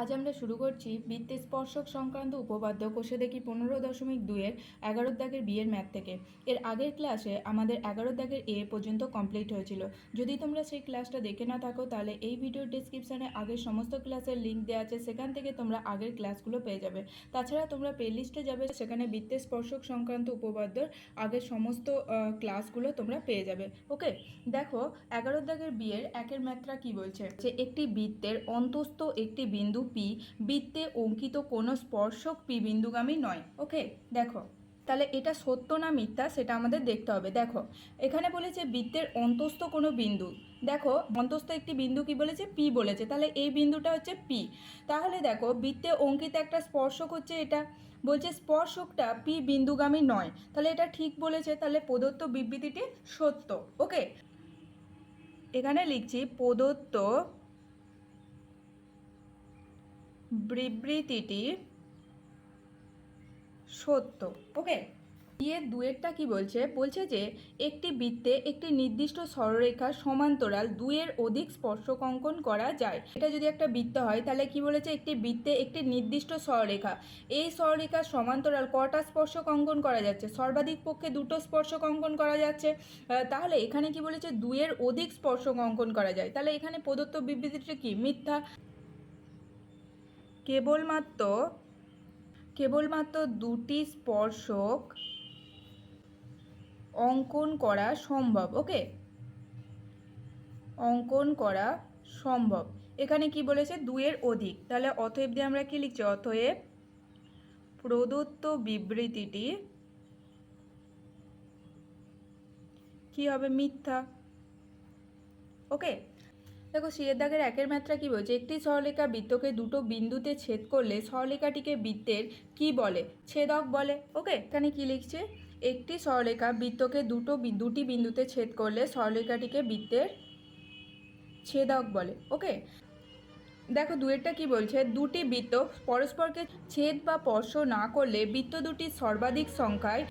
আজ আমরা শুরু করছি বৃত্তে স্পর্শক সংক্রান্ত উপপাদ্য কোষে দেখি পনেরো দশমিক দুইয়ের এগারো দাগের বিয়ের ম্যাথ থেকে। এর আগের ক্লাসে আমাদের এগারো দাগের এ পর্যন্ত কমপ্লিট হয়েছিল। যদি তোমরা সেই ক্লাসটা দেখে না থাকো, তাহলে এই ভিডিওর ডিসক্রিপশানে আগের সমস্ত ক্লাসের লিঙ্ক দেওয়া আছে। সেখান থেকে তোমরা আগের ক্লাসগুলো পেয়ে যাবে। তাছাড়া তোমরা প্লে লিস্টে যাবে, সেখানে বৃত্তে স্পর্শক সংক্রান্ত উপপাদ্যর আগের সমস্ত ক্লাসগুলো তোমরা পেয়ে যাবে। ওকে দেখো, এগারো দাগের বিয়ের একের ম্যাথটা কি বলছে? যে একটি বৃত্তের অন্তস্থ একটি বিন্দু পি বৃত্তে অঙ্কিত কোনো স্পর্শক পি বিন্দুগামী নয়। ওকে, দেখো। তাহলে এটা সত্য না মিথ্যা সেটা আমাদের দেখতে হবে। দেখো, এখানে বলেছে বৃত্তের অন্তস্থ কোনো বিন্দু। দেখো, অন্তস্থ একটি বিন্দু কি বলেছে? পি বলেছে। তাহলে এই বিন্দুটা হচ্ছে পি। তাহলে দেখো, বৃত্তে অঙ্কিত একটা স্পর্শক হচ্ছে এটা। বলছে স্পর্শকটা পি বিন্দুগামী নয়। তাহলে এটা ঠিক বলেছে। তাহলে প্রদত্ত বিবৃতিটি সত্য। ওকে, এখানে লিখছি প্রদত্ত বিবৃতিটি সত্য। ওকে দিয়ে দুয়েরটা কি বলছে? বলছে যে, একটি বৃত্তে একটি নির্দিষ্ট সরলরেখার সমান্তরাল দুইয়ের অধিক স্পর্শক অঙ্কন করা যায়। এটা যদি একটা বৃত্ত হয়, তাহলে কি বলেছে? একটি বৃত্তে একটি নির্দিষ্ট সরলরেখা। এই সরলরেখার সমান্তরাল কটা স্পর্শক অঙ্কন করা যাচ্ছে? সর্বাধিক পক্ষে দুটো স্পর্শক অঙ্কন করা যাচ্ছে। তাহলে এখানে কি বলেছে? দুইয়ের অধিক স্পর্শক অঙ্কন করা যায়। তাহলে এখানে প্রদত্ত বিবৃতিটা কি? মিথ্যা। কেবলমাত্র কেবলমাত্র দুটি স্পর্শক অঙ্কন করা সম্ভব, ওকে? অঙ্কন করা সম্ভব। এখানে কি বলেছে? দুইয়ের অধিক। তাহলে অতএব দিয়ে আমরা কি লিখছি? অতএব প্রদত্ত বিবৃতিটি কি হবে? মিথ্যা। ওকে? দেখো সিয়ের দাগের একের মাত্রা কি বলছে? একটি সরলেখা বৃত্তকে দুটো বিন্দুতে ছেদ করলে সরলেখাটিকে বৃত্তের কি বলে? ছেদক বলে। ওকে? এখানে কি লিখছে? একটি সরলেখা বৃত্তকে দুটো দুটি বিন্দুতে ছেদ করলে সরলেখাটিকে বৃত্তের ছেদক বলে। ওকে? দেখো দুয়েরটা কি বলছে? দুটি বৃত্ত পরস্পরকে ছেদ বা স্পর্শ না করলে বৃত্ত দুটির সর্বাধিক সংখ্যায়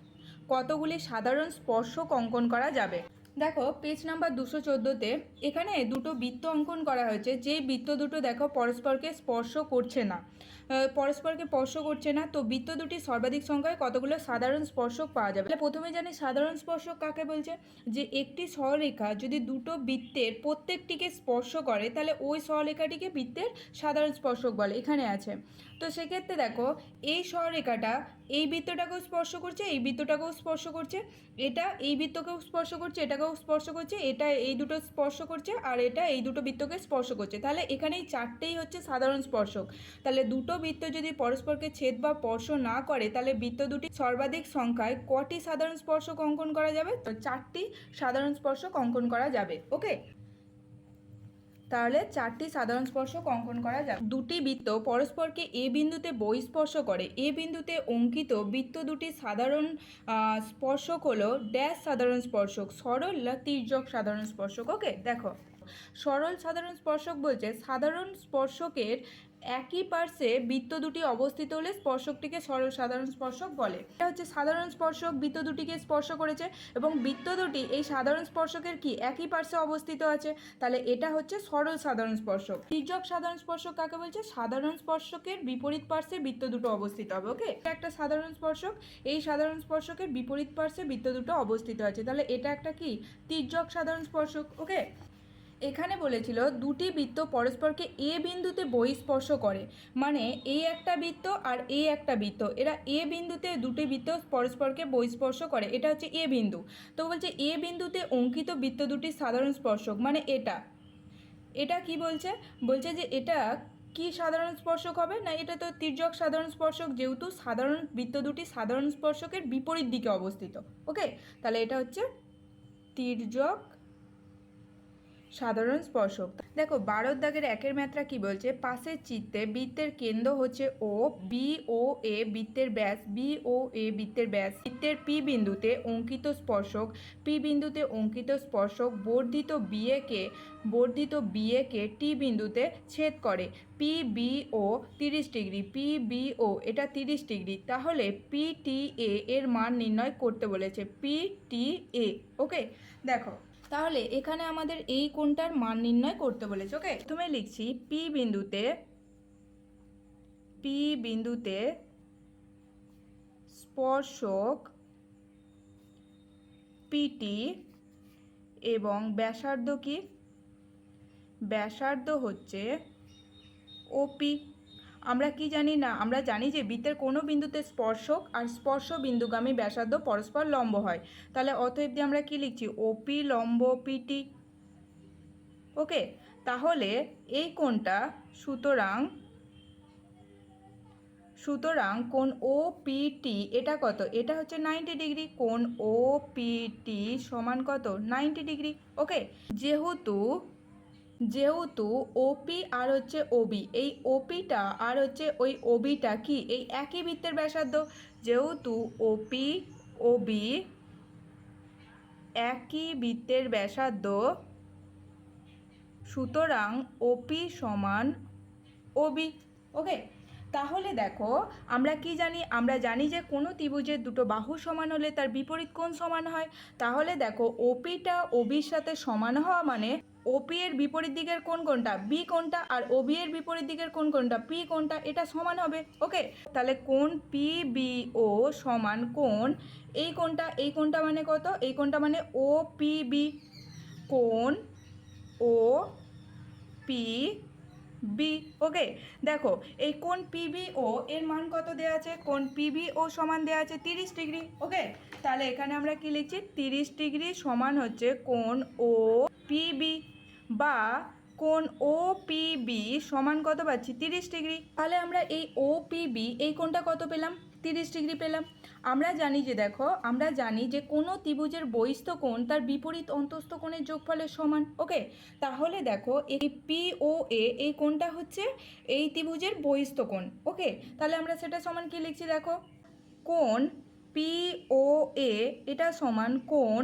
কতগুলি সাধারণ স্পর্শ অঙ্কন করা যাবে? দেখো পেজ নাম্বার দুশো চোদ্দোতে এখানে দুটো বৃত্ত অঙ্কন করা হয়েছে। যেই বৃত্ত দুটো দেখো, পরস্পরকে স্পর্শ করছে না। পরস্পরকে স্পর্শ করছে না, তো বৃত্ত দুটি সর্বাধিক সংখ্যায় কতগুলো সাধারণ স্পর্শক পাওয়া যাবে? প্রথমে জানি সাধারণ স্পর্শক কাকে বলছে? যে একটি সরলরেখা যদি দুটো বৃত্তের প্রত্যেকটিকে স্পর্শ করে, তাহলে ওই সরলরেখাটিকে বৃত্তের সাধারণ স্পর্শক বলে। এখানে আছে। তো সেক্ষেত্রে দেখো, এই সরলরেখাটা এই বৃত্তটাকেও স্পর্শ করছে, এই বৃত্তটাকেও স্পর্শ করছে, এটা এই বৃত্তকেও স্পর্শ করছে, এটাকেও স্পর্শ করছে, এটা এই দুটো স্পর্শ করছে আর এটা এই দুটো বৃত্তকে স্পর্শ করছে। তাহলে এখানে এই চারটেই হচ্ছে সাধারণ স্পর্শক। তাহলে দুটো বৃত্ত যদি পরস্পরকে ছেদ বা স্পর্শ না করে, তাহলে বৃত্ত দুটি সর্বাধিক সংখ্যায় কটি সাধারণ স্পর্শক অঙ্কন করা যাবে? তো চারটি সাধারণ স্পর্শক অঙ্কন করা যাবে। ওকে? তাহলে চারটি সাধারণ স্পর্শক অঙ্কন করা যাবে। দুটি বৃত্ত পরস্পরকে এ বিন্দুতে বহিঃস্পর্শ করে, এ বিন্দুতে অঙ্কিত বৃত্ত দুটি সাধারণ স্পর্শক হলো ড্যাশ সাধারণ স্পর্শক, সরল তির্যক সাধারণ স্পর্শক? ওকে, দেখো। সরল সাধারণ স্পর্শক বলছে সাধারণ স্পর্শকের একই পার্শ্বে বৃত্ত দুটি অবস্থিত হলে স্পর্শকটিকে সরল সাধারণ স্পর্শক বলে। এটা হচ্ছে সাধারণ স্পর্শক, বৃত্ত দুটিকে স্পর্শ করেছে এবং বৃত্ত দুটি এই সাধারণ স্পর্শকের কি একই পার্শ্বে অবস্থিত আছে? তাহলে এটা হচ্ছে সরল সাধারণ স্পর্শক। তির্যক সাধারণ স্পর্শক কাকে বলছে? সাধারণ স্পর্শকের বিপরীত পার্শ্বে বৃত্ত দুটো অবস্থিত হবে, ওকে? এটা একটা সাধারণ স্পর্শক, এই সাধারণ স্পর্শকের বিপরীত পার্শ্বে বৃত্ত দুটো অবস্থিত আছে। তাহলে এটা একটা কি? তির্যক সাধারণ স্পর্শক, ওকে? এখানে বলেছিল, দুটি বৃত্ত পরস্পরকে এ বিন্দুতে বহিঃস্পর্শ করে। মানে এই একটা বৃত্ত আর এ একটা বৃত্ত। এরা এ বিন্দুতে দুটি বৃত্ত পরস্পরকে বহিঃস্পর্শ করে। এটা হচ্ছে এ বিন্দু। তো বলছে, এ বিন্দুতে অঙ্কিত বৃত্ত দুটি সাধারণ স্পর্শক। মানে এটা। এটা কি বলছে? বলছে যে এটা কি সাধারণ স্পর্শক হবে? না, এটা তো তির্যক সাধারণ স্পর্শক, যেহেতু সাধারণ বৃত্ত দুটি সাধারণ স্পর্শকের বিপরীত দিকে অবস্থিত। ওকে? তাহলে এটা হচ্ছে তির্যক সাধারণ স্পর্শক। দেখো, বারোর দাগের একের মাত্রা কি বলছে? পাশের চিত্তে বৃত্তের কেন্দ্র হচ্ছে ও বি ও এ বৃত্তের ব্যাস বি ও এ বৃত্তের ব্যাস। বৃত্তের পি বিন্দুতে অঙ্কিত স্পর্শক পি বিন্দুতে অঙ্কিত স্পর্শক, বর্ধিত বিএকে বর্ধিত বিএকে টি বিন্দুতে ছেদ করে। পি বি ও তিরিশ ডিগ্রি পি বি ও এটা তিরিশ ডিগ্রি। তাহলে পি টি এ এর মান নির্ণয় করতে বলেছে। পি টি এ ওকে দেখো তাহলে এখানে আমাদের এই কোণটার মান নির্ণয় করতে বলেছে ওকে প্রথমে লিখছি পি বিন্দুতে পি বিন্দুতে স্পর্শক পিটি এবং ব্যাসার্ধ কি? ব্যাসার্ধ হচ্ছে ওপি আমরা কি জানি না, আমরা জানি যে বৃত্তের কোনো বিন্দুতে স্পর্শক আর স্পর্শ বিন্দুগামী ব্যাসার্ধ পরস্পর লম্ব হয়। তাহলে অতএব দিয়ে আমরা কি লিখছি? ওপি লম্ব পিটি ওকে, তাহলে এই কোণটা সুতরাং সুতরাং কোন ও পিটি এটা কত? এটা হচ্ছে নাইনটি ডিগ্রি। কোন ও পিটি সমান কত? Ninety degree. ওকে, যেহেতু যেহেতু ওপি আর হচ্ছে ওবি এই ওপিটা আর হচ্ছে ওই ওবিটা কি? এই একই বৃত্তের ব্যাসার্ধ। যেহেতু ওপি ওবি একই বৃত্তের ব্যাসার্ধ, সুতরাং ওপি সমান ওবি ওকে তাহলে দেখো, আমরা কি জানি? আমরা জানি যে কোনো ত্রিভুজের দুটো বাহু সমান হলে তার বিপরীত কোণ সমান হয়। তাহলে দেখো ওপিটা ওবির সাথে সমান হওয়া মানে ওপি এর বিপরীত দিকের কোন কোনটা বি কোনটা আর ওবি এর বিপরীত দিকের কোন কোনটা পি কোনটা এটা সমান হবে ওকে তাহলে কোন পি বি ও সমান কোন এই কোনটা এই কোনটা মানে কত? এই কোনটা মানে ও পি বি কোন ও পি বি ওকে দেখো, এই কোন পিবি ও এর মান কত দেওয়া আছে? কোন পিবি ও সমান দেওয়া আছে তিরিশ ডিগ্রি ওকে তাহলে এখানে আমরা কি লিখছি? তিরিশ ডিগ্রি সমান হচ্ছে কোন ও পিবি বা কোন ও সমান কত পাচ্ছি? তিরিশ ডিগ্রি। তাহলে আমরা এই ও এই কোনটা কত পেলাম? তিরিশ ডিগ্রি পেলাম। আমরা জানি যে দেখো, আমরা জানি যে কোনো ত্রিভুজের বহিস্থ কোণ তার বিপরীত অন্তস্থ কোণের যোগফলের সমান ওকে তাহলে দেখো, এই পি ও এ এই কোণটা হচ্ছে এই ত্রিভুজের বহিস্থ কোণ ওকে তাহলে আমরা সেটা সমান কি লিখছি দেখো? কোণ পি ও এ এটা সমান কোণ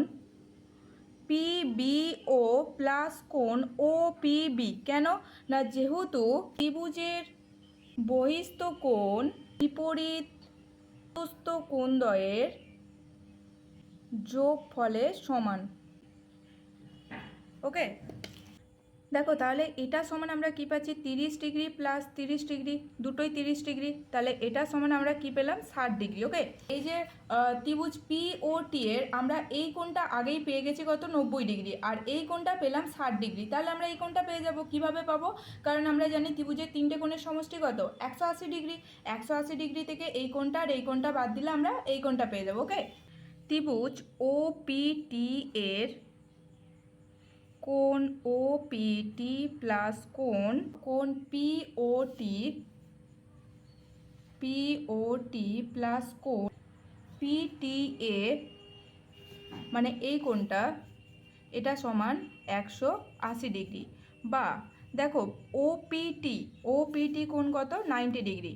পি বি ও প্লাস কোণ ও পি বি কেন? না, যেহেতু ত্রিভুজের বহিস্থ কোণ বিপরীত কোণদ্বয়ের যোগ ফলে সমান? ওকে দেখো, তাহলে এটা সমান আমরা কি পাচ্ছি? তিরিশ ডিগ্রি প্লাস তিরিশ ডিগ্রি, দুটোই তিরিশ ডিগ্রি, তাহলে এটা সমান আমরা কি পেলাম? ষাট ডিগ্রি ওকে এই যে ত্রিভুজ পি ও টি এর আমরা এই কোণটা আগেই পেয়ে গেছি কত? নব্বই ডিগ্রি, আর এই কোণটা পেলাম ষাট ডিগ্রি, তাহলে আমরা এই কোণটা পেয়ে যাব, কীভাবে পাবো? কারণ আমরা জানি ত্রিভুজের তিনটে কোণের সমষ্টি কত? একশো আশি ডিগ্রি, একশো আশি ডিগ্রি থেকে এই কোণটা আর এই কোণটা বাদ দিলে আমরা এই কোণটা পেয়ে যাব ওকে ত্রিভুজ ও পি টি এর কোণ ও পি টি প্লাস কোন কোন P O T P O T plus কোন পি টি এ মানে এই কোণটা এটা সমান একশো আশি ডিগ্রি। বা দেখো O P T O P T কোণ কত? Ninety degree.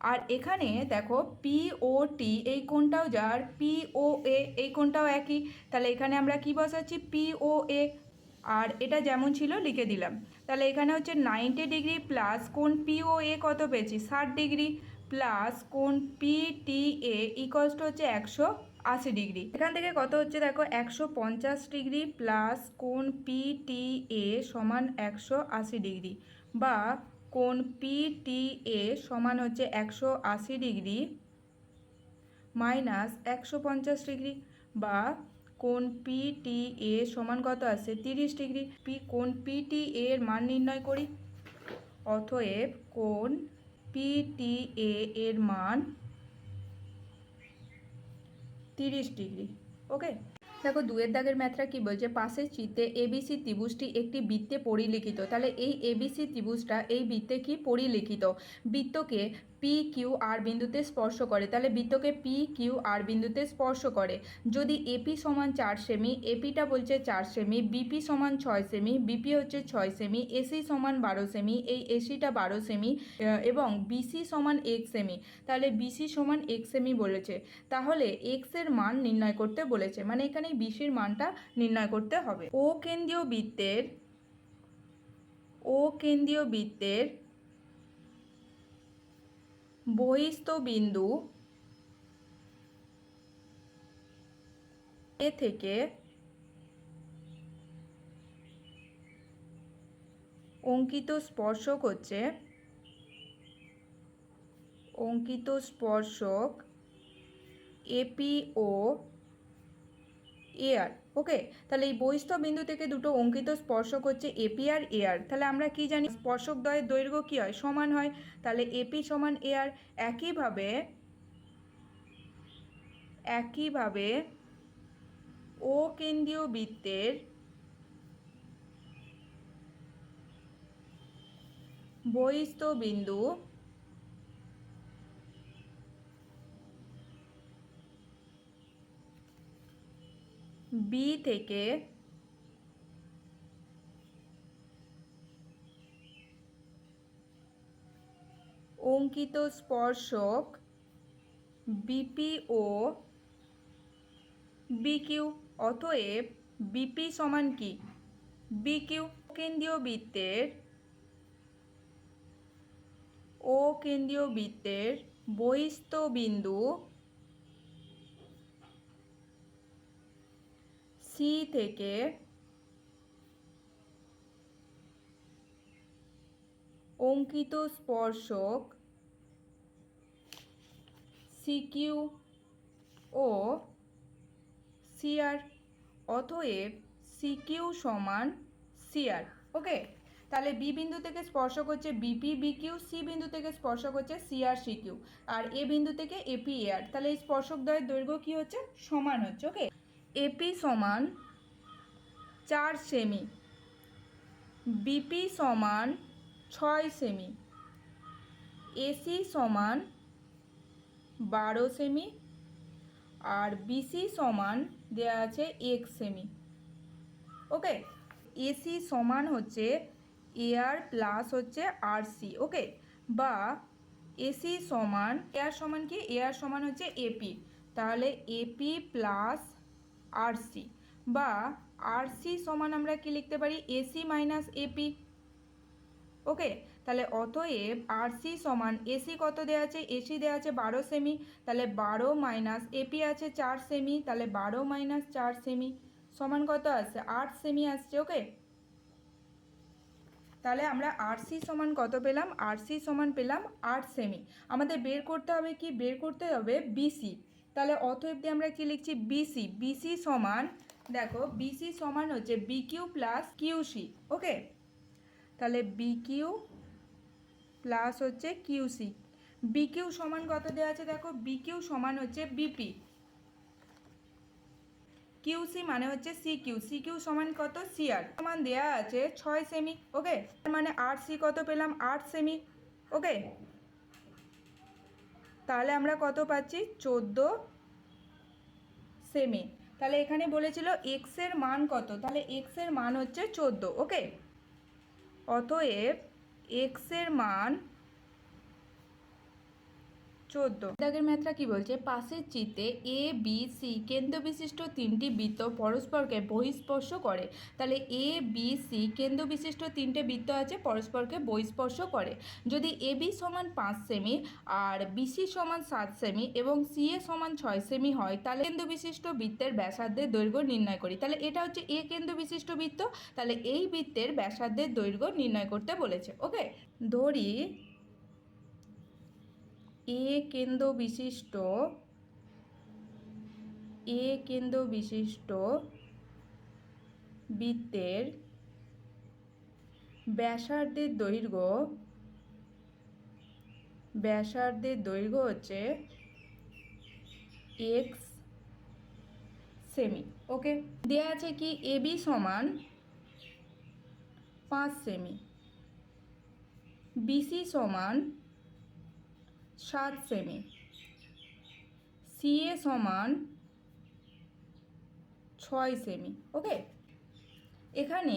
আর এখানে দেখো পি ও টি এই কোনটাও যার পি ও এ এই কোনটাও একই। তাহলে এখানে আমরা কি বসাচ্ছি? পি ও এ আর এটা যেমন ছিল, লিখে দিলাম। তাহলে এখানে হচ্ছে নাইনটি ডিগ্রি প্লাস কোন পি ও এ কত পেয়েছি? ষাট ডিগ্রি প্লাস কোন P T A equals to হচ্ছে একশো আশি ডিগ্রি এখান থেকে কত হচ্ছে দেখো? একশো পঞ্চাশ ডিগ্রি প্লাস কোন পি টি এ সমান একশো আশি ডিগ্রি বা কোণ পি টি এ সমান হচ্ছে একশো আশি ডিগ্রি মাইনাস একশো পঞ্চাশ ডিগ্রি বা কোণ পি টি এ সমান কত আছে তিরিশ ডিগ্রি। পি কোণ পি টি এর মান নির্ণয় করি। অতএব কোণ পি টি এ এর মান তিরিশ ডিগ্রি। ওকে দেখো, দুয়ের দাগের ম্যাথটা কি বলছে? পাশের চিতে এবিসি ত্রিভুজটি একটি বৃত্তে পরিলিখিত। তাহলে এই এবিসি ত্রিভুজটা এই বৃত্তে কি পরিলিখিত? বৃত্তকে পি কিউ আর বিন্দুতে স্পর্শ করে। তাহলে বৃত্তকে পি কিউ আর বিন্দুতে স্পর্শ করে। যদি এপি সমান চার সেমি এপিটা বলছে চার সেমি বিপি সমান ছয় সেমি বিপি হচ্ছে ছয় সেমি এসি সমান বারো সেমি, এই এসিটা বারো সেমি এবং বিসি সমান এক সেমি, তাহলে বিসি সমান এক সেমি বলেছে। তাহলে এক্সের মান নির্ণয় করতে বলেছে। মানে এখানে বিসির মানটা নির্ণয় করতে হবে। ও কেন্দ্রীয় বৃত্তের ও কেন্দ্রীয় বৃত্তের বহিস্থ বিন্দু এ থেকে অঙ্কিত স্পর্শক হচ্ছে অঙ্কিত স্পর্শক এপি ও এআর ওকে? তাহলে এই বহিস্থ বিন্দু থেকে দুটো অঙ্কিত স্পর্শক হচ্ছে এপি আর এআর তাহলে আমরা কি জানি? স্পর্শক দ্বয়ের দৈর্ঘ্য কী হয়? সমান হয়। তাহলে এপি সমান এআর একইভাবে একইভাবে ও কেন্দ্রীয় বৃত্তের বহিস্থ বিন্দু বি থেকে অঙ্কিত স্পর্শক বিপি ও বিকিউ অতএব বিপি সমান কি? বিকিউ কেন্দ্রীয় বৃত্তের ও কেন্দ্রীয় বৃত্তের বহিস্থ বিন্দু সি থেকে অঙ্কিত স্পর্শক সিকিউ ও সিআর অতএব সিকিউ সমান সিআর ওকে তাহলে বি বিন্দু থেকে স্পর্শক হচ্ছে বিপি বিকিউ সি বিন্দু থেকে স্পর্শক হচ্ছে সিআর সিকিউ আর এ বিন্দু থেকে এপি এআর তাহলে এই স্পর্শক দ্বয়ের দৈর্ঘ্য কী হচ্ছে? সমান হচ্ছে ওকে এপি সমান চার সেমি, বিপি সমান ছয় সেমি, এসি সমান বারো সেমি আর বিসি সমান দেওয়া আছে এক সেমি। ওকে? এসি সমান হচ্ছে এয়ার প্লাস হচ্ছে আর সি ওকে? বা এসি সমান এয়ার সমান কি? এয়ার সমান হচ্ছে এপি। তাহলে এপি প্লাস আরসি বা আরসি সমান আমরা কি লিখতে পারি? এসি মাইনাস এপি ওকে তাহলে অতএব আরসি সমান এসি কত দেওয়া আছে? এসি দেওয়া আছে বারো সেমি তাহলে বারো মাইনাস এপি আছে চার সেমি তাহলে বারো মাইনাস চার সেমি সমান কত আসছে আট সেমি আসছে ওকে তাহলে আমরা আরসি সমান কত পেলাম? আরসি সমান পেলাম আট সেমি আমাদের বের করতে হবে কি? বের করতে হবে বিসি তাহলে অতএব দিয়ে আমরা কি লিখছি? বিসি বিসি সমান, দেখো বিসি সমান হচ্ছে বিকিউ প্লাস কিউসি ওকে তাহলে বিকিউ প্লাস হচ্ছে কিউসি বিকিউ সমান কত দেওয়া আছে দেখো? বিকিউ সমান হচ্ছে বিপি কিউসি মানে হচ্ছে সি কিউ সি কিউ সমান কত? সিআর সমান দেওয়া আছে ছয় সেমি ওকে মানে আট সি কত পেলাম? আট সেমি ওকে তাহলে আমরা কত পাচ্ছি? চোদ্দ সেমি। তাহলে এখানে বলেছিল এক্সের মান কত? তাহলে এক্সের মান হচ্ছে চোদ্দ ওকে অতএব এক্সের মান চোদ্দ। দাগের ম্যাথটা কি বলছে? পাশের চিতে এ বি সি কেন্দ্র বিশিষ্ট তিনটি বৃত্ত পরস্পরকে বহিস্পর্শ করে। তাহলে এ বি সি কেন্দ্র বিশিষ্ট তিনটে বৃত্ত আছে, পরস্পরকে বহিস্পর্শ করে। যদি এ বি সমান পাঁচ সেমি আর বিসি সমান সাত সেমি এবং সি এ সমান ছয় সেমি হয়, তাহলে কেন্দ্র বিশিষ্ট বৃত্তের ব্যাসার্ধের দৈর্ঘ্য নির্ণয় করি। তাহলে এটা হচ্ছে এ কেন্দ্র বিশিষ্ট বৃত্ত, তাহলে এই বৃত্তের ব্যাসার্ধের দৈর্ঘ্য নির্ণয় করতে বলেছে ওকে ধরি এ কেন্দ্র বিশিষ্ট, এ কেন্দ্র বিশিষ্ট বৃত্তের ব্যাসার্ধের দৈর্ঘ্য ব্যাসার্ধের দৈর্ঘ্য হচ্ছে এক্স সেমি ওকে দেয়া আছে কি এবি সমান পাঁচ সেমি বিসি সমান সাত সেমি সিএ সমান ছয় সেমি ওকে এখানে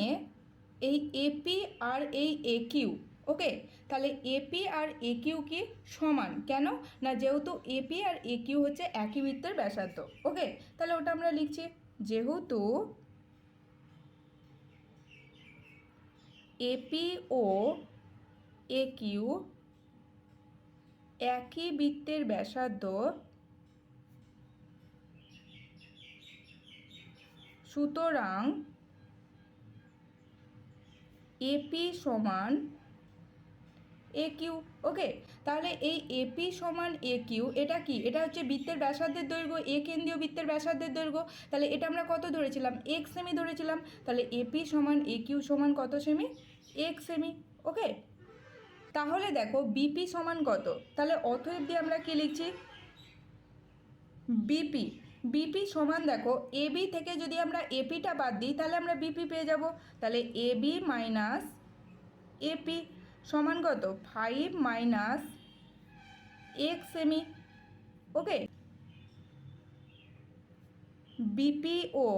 এই এপি আর এই একিউ ওকে তাহলে এপি আর একিউ কি সমান? কেন? না যেহেতু এপি আর একিউ হচ্ছে একই বৃত্তের ব্যাসার্ধ ওকে তাহলে ওটা আমরা লিখছি, যেহেতু এপি ও একিউ একই বৃত্তের ব্যাসার্ধ সুতরাং এপি সমান এ কিউ ওকে তাহলে এই এপি সমান এ কিউ এটা কি? এটা হচ্ছে বৃত্তের ব্যাসার্ধের দৈর্ঘ্য এ কেন্দ্রীয় বৃত্তের ব্যাসার্ধের দৈর্ঘ্য। তাহলে এটা আমরা কত ধরেছিলাম? এক সেমি ধরেছিলাম। তাহলে এপি সমান এ কিউ সমান কত সেমি এক সেমি ওকে তাহলে দেখো বিপি সমান কত? তাহলে অতএব দিয়ে আমরা কী লিখছি? বিপি বিপি সমান দেখো এবি থেকে যদি আমরা এপিটা বাদ দিই, তাহলে আমরা বিপি পেয়ে যাব। তাহলে এবি মাইনাস এপি সমান কত? ফাইভ মাইনাস এক সেমি ওকে বিপি ও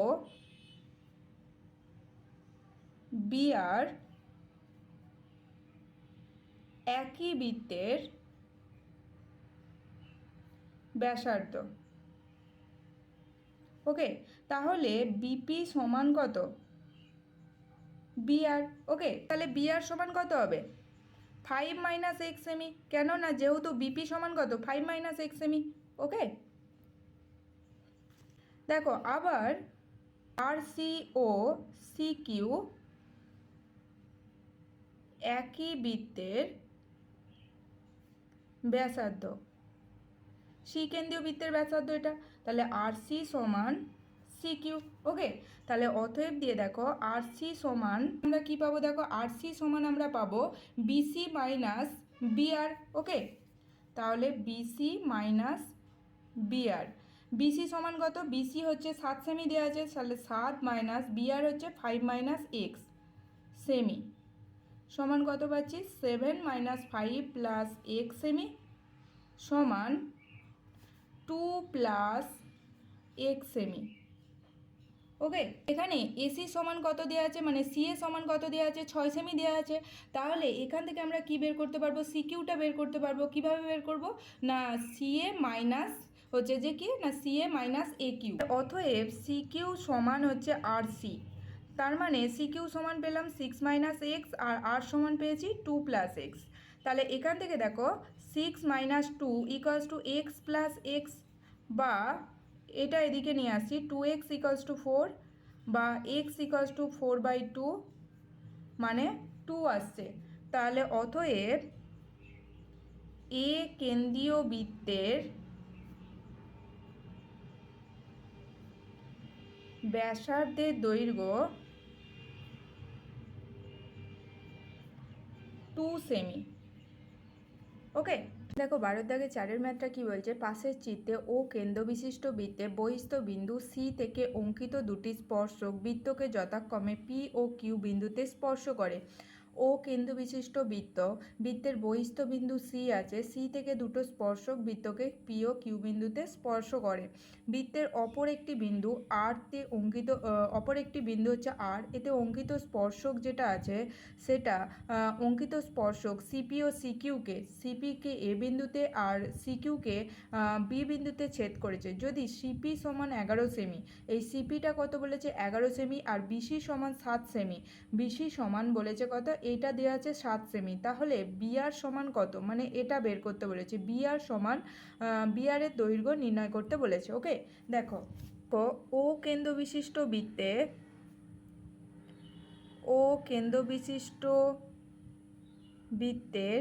বিআর একই বৃত্তের ব্যাসার্ধ। ওকে তাহলে বিপি সমান কত? বিআর ওকে তাহলে বিআর সমান কত হবে? ফাইভ মাইনাস এক্স সেমি কেন না যেহেতু বিপি সমান কত? Five minus x semi okay দেখো, আবার আর সি ও সি কিউ একই বৃত্তের ব্যাসার্ধ। কেন্দ্রীয় বৃত্তের ব্যাসার্ধ এটা। তাহলে আর সি সমান সি কিউ ওকে তাহলে অতএব দিয়ে দেখো আর সি সমান, আমরা কি পাবো দেখো? আর সি সমান আমরা পাবো বিসি মাইনাস বিআর ওকে তাহলে বিসি মাইনাস বিআর বিসি সমান কত? বিসি হচ্ছে সাত সেমি দেওয়া আছে, তাহলে সাত মাইনাস বিআর হচ্ছে ফাইভ মাইনাস এক্স সেমি সমান কত পাচ্ছি? Seven minus five plus x semi সমান two plus x semi okay এখানে এসি সমান কত দেওয়া আছে? মানে সিএ সমান কত দেওয়া আছে? ছয় সেমি দেওয়া আছে। তাহলে এখান থেকে আমরা কি বের করতে পারব? সিকিউটা বের করতে পারব। কীভাবে বের করব? না সিএ মাইনাস হচ্ছে যে কি? না সিএ মাইনাস এ কিউ অতএব সিকিউ সমান হচ্ছে আর সি তার মানে সিকিউ সমান পেলাম সিক্স মাইনাস এক্স আর আর সমান পেয়েছি টু প্লাস এক্স তাহলে এখান থেকে দেখো six minus two equals two x plus x বা এটা এদিকে নিয়ে আসছি two x equals to four বা x equals to four by two মানে টু আসছে। তাহলে অতএব এ কেন্দ্রীয় বৃত্তের ব্যাসার্ধের দৈর্ঘ্য টু সেমি ওকে দেখো, বারোর দাগে চারের ম্যাথটা কি বলছে? পাশের চিত্রে ও কেন্দ্রবিশিষ্ট বৃত্তে বহিস্থ বিন্দু সি থেকে অঙ্কিত দুটি স্পর্শক বৃত্তকে যথাক্রমে পি ও কিউ বিন্দুতে স্পর্শ করে। ও কেন্দ্রবিশিষ্ট বৃত্ত। বৃত্তের বহিস্থ বিন্দু সি আছে। সি থেকে দুটো স্পর্শক বৃত্তকে পি ও কিউ বিন্দুতে স্পর্শ করে। বৃত্তের অপর একটি বিন্দু আরতে অঙ্কিত অপর একটি বিন্দু হচ্ছে আর এতে অঙ্কিত স্পর্শক যেটা আছে, সেটা অঙ্কিত স্পর্শক সিপি ও সিকিউকে সিপিকে এ বিন্দুতে আর সিকিউকে বি বিন্দুতে ছেদ করেছে। যদি সিপি সমান এগারো সেমি, এই সিপিটা কত বলেছে? এগারো সেমি আর বিসি সমান সাত সেমি। বিসি সমান বলেছে কত? এটা দেওয়া আছে সাত সেমি তাহলে বিআর সমান কত? মানে এটা বের করতে বলেছে। বিআর সমান বিআরের দৈর্ঘ্য নির্ণয় করতে বলেছে ওকে দেখো ও কেন্দ্র বিশিষ্ট বৃত্তে ও কেন্দ্র বিশিষ্ট বৃত্তের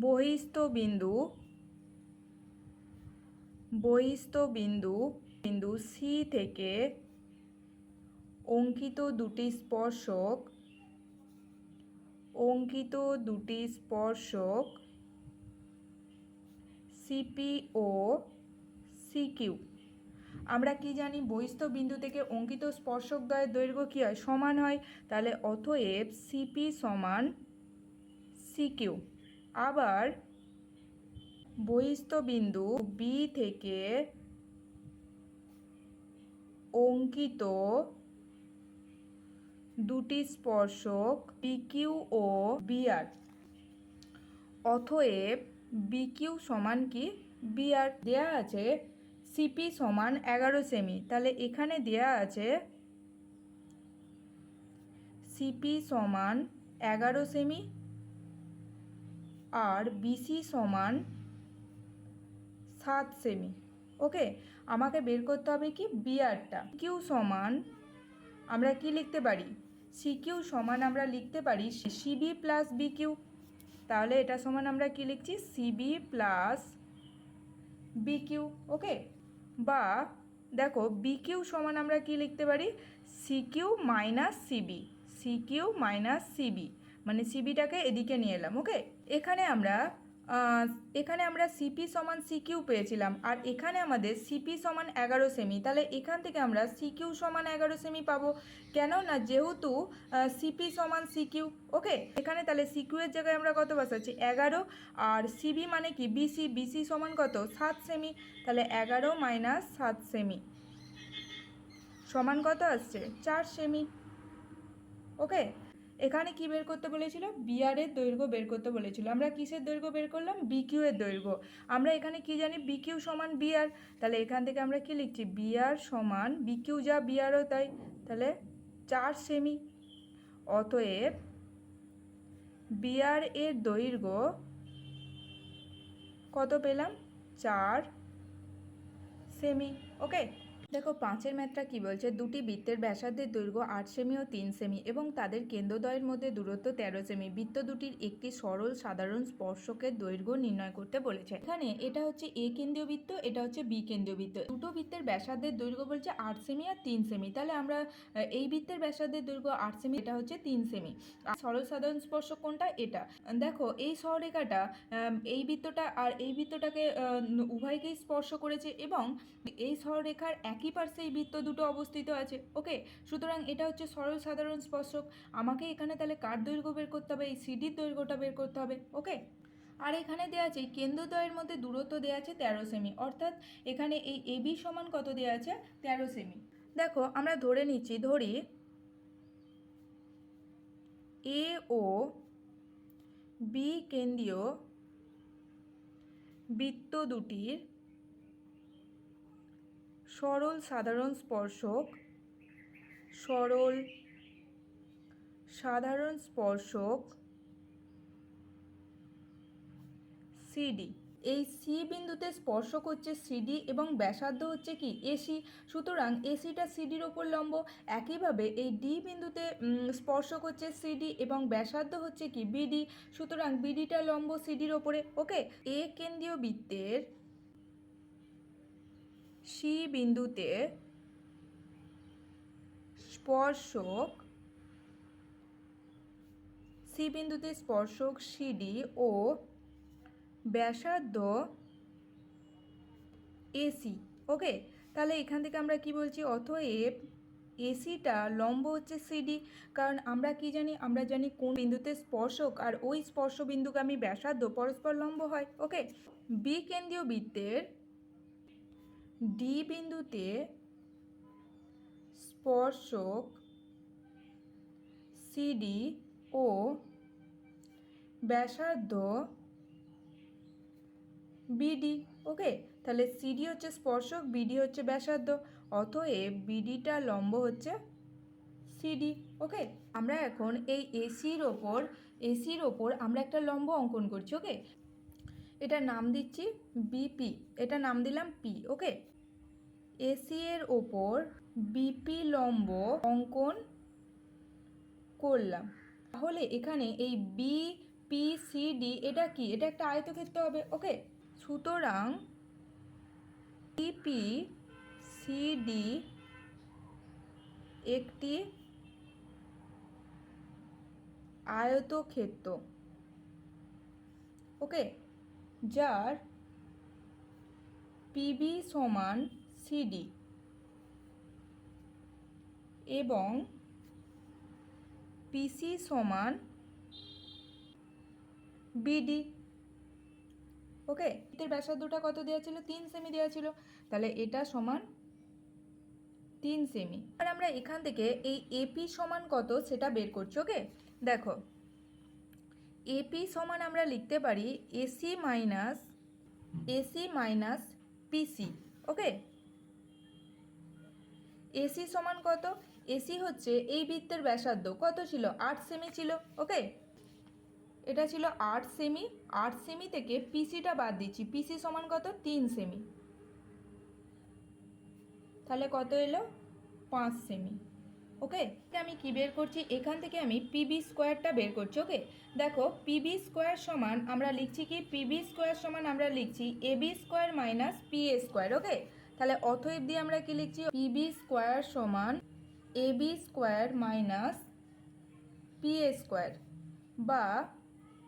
বহিস্থ বিন্দু বহিস্থ বিন্দু বিন্দু সি থেকে অঙ্কিত দুটি স্পর্শক অঙ্কিত দুটি স্পর্শক সিপি ও সিকিউ। আমরা কি জানি, বহিস্থ বিন্দু থেকে অঙ্কিত স্পর্শক দ্বয়ের দৈর্ঘ্য কী হয়? সমান হয়? তাহলে অতএব সিপি সমান সিকিউ। আবার বহিস্থ বিন্দু বি থেকে অঙ্কিত দুটি স্পর্শক বিকিউ ও বিআর অতএব বিকিউ সমান কি? বিআর দেয়া আছে সিপি সমান এগারো সেমি। তাহলে এখানে দেয়া আছে সিপি সমান এগারো সেমি আর বিসি সমান সাত সেমি। ওকে আমাকে বের করতে হবে কি? বিআরটা কিউ সমান আমরা কি লিখতে পারি? সিকিউ সমান আমরা লিখতে পারি সিবি প্লাস বিকিউ তাহলে এটা সমান আমরা কি লিখছি? CB plus BQ okay? বা দেখো বিকিউ সমান আমরা কি লিখতে পারি? CQ minus CB CQ minus CB মানে সিবিটাকে এদিকে নিয়ে এলাম, ওকে? এখানে আমরা এখানে আমরা সিপি সমান সিকিউ পেয়েছিলাম। আর এখানে আমাদের সিপি সমান এগারো সেমি তাহলে এখান থেকে আমরা সিকিউ সমান এগারো সেমি পাবো। কেন না যেহেতু সিপি সমান সিকিউ ওকে এখানে তাহলে সিকিউ এর জায়গায় আমরা কত বসাচ্ছি? এগারো। আর সিবি মানে কি? বিসি বিসি সমান কত? সাত সেমি তাহলে এগারো মাইনাস সাত সেমি সমান কত আসছে? চার সেমি ওকে এখানে কি বের করতে বলেছিল? বিআরের দৈর্ঘ্য বের করতে বলেছিল। আমরা কিসের দৈর্ঘ্য বের করলাম? বিকিউ এর দৈর্ঘ্য। আমরা এখানে কি জানি? বিকিউ সমান বিআর তাহলে এখান থেকে আমরা কি লিখছি? বিআর সমান বিকিউ যা বিআরও তাই। তাহলে চার সেমি অতএব বিআর এর দৈর্ঘ্য কত পেলাম? চার সেমি ওকে দেখো, পাঁচের ম্যাথটা কি বলছে? দুটি বৃত্তের ব্যাসার্ধের দৈর্ঘ্য আট সেমি ও তিন সেমি এবং তাদের কেন্দ্রদ্বয়ের মধ্যে দূরত্ব তেরো সেমি। বৃত্ত দুটির একটি সরল সাধারণ স্পর্শকের দৈর্ঘ্য নির্ণয় করতে বলেছে। এখানে এটা হচ্ছে এ কেন্দ্রীয় বৃত্ত, এটা হচ্ছে বি কেন্দ্রীয় বৃত্ত। দুটো বৃত্তের ব্যাসার্ধের দৈর্ঘ্য বলছে আট সেমি আর তিন সেমি। তাহলে আমরা এই বৃত্তের ব্যাসার্ধের দৈর্ঘ্য আট সেমি, এটা হচ্ছে তিন সেমি। আর সরল সাধারণ স্পর্শক কোনটা? এটা। দেখো, এই সরলরেখাটা এই বৃত্তটা আর এই বৃত্তটাকে উভয়কেই স্পর্শ করেছে এবং এই সরলরেখার একই পার্শ্বে এই বৃত্ত দুটো অবস্থিত আছে। ওকে, সুতরাং এটা হচ্ছে সরল সাধারণ স্পর্শক। আমাকে এখানে তাহলে কার দৈর্ঘ্য বের করতে হবে? এই সিডির দৈর্ঘ্যটা বের করতে হবে। ওকে? আর এখানে দেওয়া আছে কেন্দ্রদ্বয়ের মধ্যে দূরত্ব দেওয়া আছে তেরো সেমি। অর্থাৎ এখানে এই এবি সমান কত দেওয়া আছে? তেরো সেমি। দেখো, আমরা ধরে নিচ্ছি, ধরি এ ও বি কেন্দ্রীয় বৃত্ত দুটির সরল সাধারণ স্পর্শক, সরল সাধারণ স্পর্শক সিডি এই সি বিন্দুতে স্পর্শক হচ্ছে সিডি এবং ব্যাসার্ধ হচ্ছে কি? এসি সুতরাং এসিটা সিডির ওপর লম্ব। একইভাবে এই ডি বিন্দুতে স্পর্শক হচ্ছে সিডি এবং ব্যাসার্ধ হচ্ছে কি? বিডি সুতরাং বিডিটা লম্ব সিডির ওপরে। ওকে এ কেন্দ্রীয় বৃত্তের সি বিন্দুতে স্পর্শক সি বিন্দুতে স্পর্শক সিডি ও ব্যাসার্ধ এসি। ওকে? তাহলে এখান থেকে আমরা কি বলছি? অতএব এসিটা লম্ব হচ্ছে সিডি, কারণ আমরা কি জানি? আমরা জানি কোন বিন্দুতে স্পর্শক আর ওই স্পর্শ বিন্দুগামী ব্যাসার্ধ পরস্পর লম্ব হয়। ওকে? বি কেন্দ্রীয় বৃত্তের ডি বিন্দুতে স্পর্শক সিডি ও ব্যাসার্ধ বিডি। ওকে? তাহলে সিডি হচ্ছে স্পর্শক, বিডি হচ্ছে ব্যাসার্ধ। অতএব বিডিটা লম্ব হচ্ছে সিডি। ওকে? আমরা এখন এই এসির ওপর এসির ওপর আমরা একটা লম্ব অঙ্কন করছি, ওকে? এটা নাম দিচ্ছি বিপি। এটা নাম দিলাম পি, ওকে? এসি এর ওপর বিপি লম্ব অঙ্কন করলাম। তাহলে এখানে এই বি, পি, সি, ডি, এটা কি? এটা একটা আয়তক্ষেত্র হবে, ওকে? সুতরাং বিপি সিডি একটি আয়তক্ষেত্র, ওকে? যার পিবি সমান সিডি এবং পিসি সমান বিডি ওকে এর ব্যাসার্ধটা কত দেওয়া ছিল? তিন সেমি দেওয়া ছিল। তাহলে এটা সমান তিন সেমি আর আমরা এখান থেকে এই এপি সমান কত সেটা বের করছি ওকে দেখো এপি সমান আমরা লিখতে পারি AC minus AC minus PC okay AC সমান কত? এসি হচ্ছে এই বৃত্তের ব্যাসার্ধ। কত ছিল? আট সেমি ছিল, ওকে? এটা ছিল আট সেমি। আট সেমি থেকে পিসিটা বাদ দিচ্ছি। পিসি সমান কত? তিন সেমি। তাহলে কত এলো? পাঁচ সেমি। ওকে? আমি কি বের করছি? এখান থেকে আমি পিবি স্কোয়ারটা বের করছি, ওকে? দেখো, পিবি স্কোয়ার সমান আমরা লিখছি কি? পিবি স্কোয়ার সমান আমরা লিখছি AB square minus P A square, okay? তাহলে অথব দিয়ে আমরা কি লিখছি? পিবি স্কোয়ার সমান AB square minus P A square বা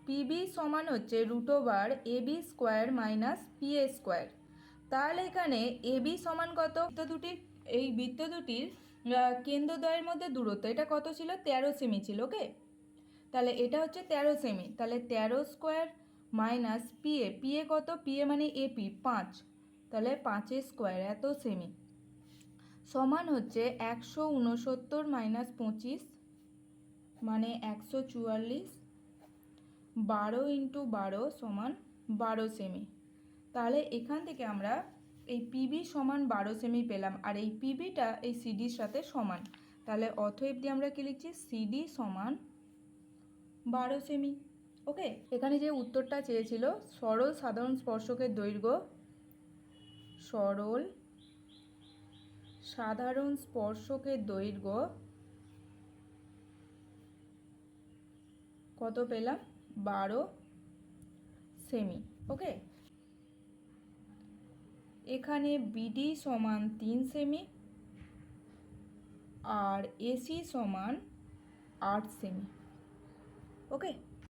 পিবি সমান হচ্ছে root over AB square minus P A square তাহলে এখানে এবি সমান কত? বৃত্ত দুটির এই বৃত্ত দুটির কেন্দ্রদ্বয়ের মধ্যে দূরত্ব, এটা কত ছিল? তেরো সেমি ছিল, ওকে? তাহলে এটা হচ্ছে তেরো সেমি তাহলে তেরো স্কোয়ার মাইনাস পিএ পিএ কত? পিএ মানে এপি পাঁচ। তাহলে পাঁচের স্কোয়ার এত সেমি সমান হচ্ছে একশো উনসত্তর মাইনাস পঁচিশ মানে একশো চুয়াল্লিশ, বারো ইন্টু বারো সমান বারো সেমি তাহলে এখান থেকে আমরা এই পিবি সমান বারো সেমি পেলাম, আর এই পিবিটা এই সিডির সাথে সমান. তাহলে অথব দিয়ে আমরা কি লিখছি? সিডি সমান বারো সেমি ওকে এখানে যে উত্তরটা চেয়েছিল, সরল সাধারণ স্পর্শকের দৈর্ঘ্য সরল, সাধারণ স্পর্শকের দৈর্ঘ্য কত পেলাম? বারো সেমি, ওকে? এখানে বিডি সমান তিন সেমি আর এসি সমান আট সেমি, ওকে?